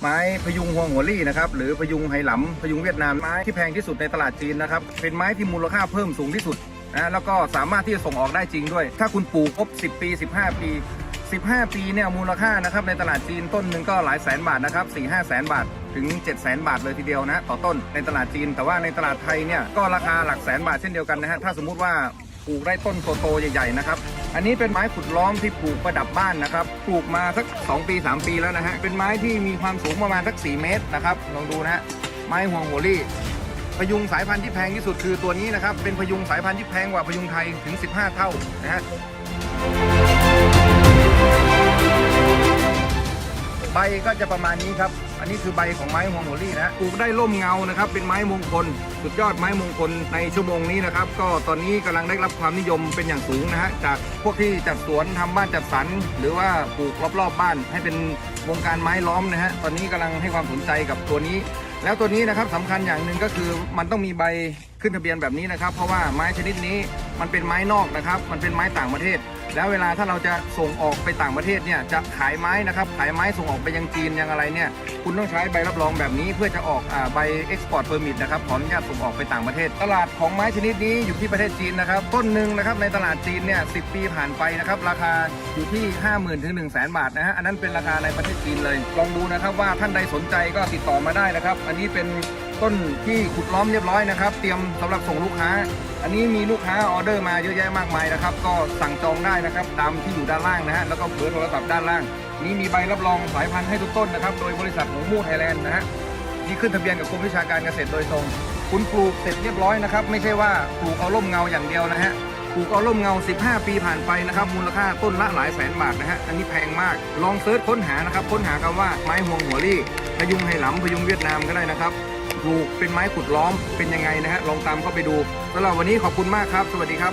ไม้พยุงฮวงหัวลี่นะครับหรือพยุงไหหลำพยุงเวียดนามไม้ที่แพงที่สุดในตลาดจีนนะครับเป็นไม้ที่มูลค่าเพิ่มสูงที่สุดนะแล้วก็สามารถที่จะส่งออกได้จริงด้วย ถ้าคุณปลูกครบ 10 ปี 15 ปี 15 ปีเนี่ยมูลค่านะครับในตลาดจีนต้นหนึ่งก็หลายแสนบาทนะครับ4 5แสนบาทถึง7แสนบาทเลยทีเดียวนะต่อต้นในตลาดจีน แต่ว่าในตลาดไทยเนี่ยก็ราคาหลักแสนบาทเช่นเดียวกันนะฮะถ้าสมมุติว่า ปลูกได้ต้นโตๆใหญ่ๆนะครับ อันนี้เป็นไม้ขุดล้อมที่ปลูกประดับบ้านนะครับ ปลูกมาสัก 2 ปี 3 ปีแล้วนะฮะ เป็นไม้ที่มีความสูงประมาณสัก 4 เมตรนะครับ ลองดูนะฮะ ไม้ห่วงโหรี่พยุงสายพันธุ์ที่แพงที่สุดคือตัวนี้นะครับ เป็นพยุงสายพันธุ์ที่แพงกว่าพยุงไทยถึง 15 เท่านะฮะ ก็จะประมาณนี้ครับ อันนี้คือใบของไม้ฮวงโหรี่นะปลูกได้ร่มเงานะครับ เป็นไม้มงคล สุดยอดไม้มงคลในชั่วโมงนี้นะครับ ก็ตอนนี้กำลังได้รับความนิยมเป็นอย่างสูงนะฮะ จากพวกที่จัดสวนทำบ้านจัดสรรหรือว่าปลูกรอบๆบ้าน ให้เป็นวงการไม้ล้อมนะฮะ ตอนนี้กำลังให้ความสนใจกับตัวนี้ แล้วตัวนี้นะครับสำคัญอย่างหนึ่งก็คือมันต้องมีใบขึ้นทะเบียนแบบนี้นะครับ เพราะว่าไม้ชนิดนี้ มันเป็นไม้นอกนะครับ มันเป็นไม้ต่างประเทศ แล้วเวลาถ้าเราจะส่งออกไปต่างประเทศเนี่ยจะขายไม้นะครับ ขายไม้ส่งออกไปยังจีนยังอะไรเนี่ย คุณต้องใช้ใบรับรองแบบนี้เพื่อจะออกอใบ export permit นะครับขออนุญาตส่งออกไปต่างประเทศ ตลาดของไม้ชนิดนี้อยู่ที่ประเทศจีนนะครับ ต้นหนึ่งนะครับในตลาดจีนเนี่ยสิปีผ่านไปนะครับ ราคาอยู่ที่ 50,000ถึง1 0 0 0 0 0บาทนะฮะอันนั้นเป็นราคาในประเทศจีนเลย ลองดูนะครับว่าท่านใดสนใจก็ติดต่อมาได้นะครับ อันนี้เป็นต้นที่ขุดล้อมเรียบร้อยนะครับ เตรียมสำหรับส่งลูกค้า อันนี้มีลูกค้าออเดอร์มาเยอะแยะมากมายนะครับ ก็สั่งจองได้นะครับ ตามที่อยู่ด้านล่างนะฮะแล้วก็เบอร์โทรศัพท์ด้านล่าง นี่มีใบรับรองสายพันธุ์ให้ทุกต้นนะครับ โดยบริษัทหงมูไทยแลนด์นะฮะนี่ขึ้นทะเบียนกับกรมวิชาการเกษตรโดยตรง คุณปลูกเสร็จเรียบร้อยนะครับ ไม่ใช่ว่าปลูกเอาร่มเงาอย่างเดียวนะฮะปลูกเอาร่มเงา 15 ปีผ่านไปนะครับ มูลค่าต้นละหลายแสนบาทนะฮะ อันนี้แพงมาก ลองเซิร์ชค้นหานะครับ ค้นหาคำว่าไม้ห่วงหัวรี่ พยุงไหหลำพยุงเวียดนามก็ได้นะครับ ปลูกเป็นไม้ขุดล้อมเป็นยังไงนะฮะลองตามเข้าไปดูสำหรับวันนี้ขอบคุณมากครับ สวัสดีครับ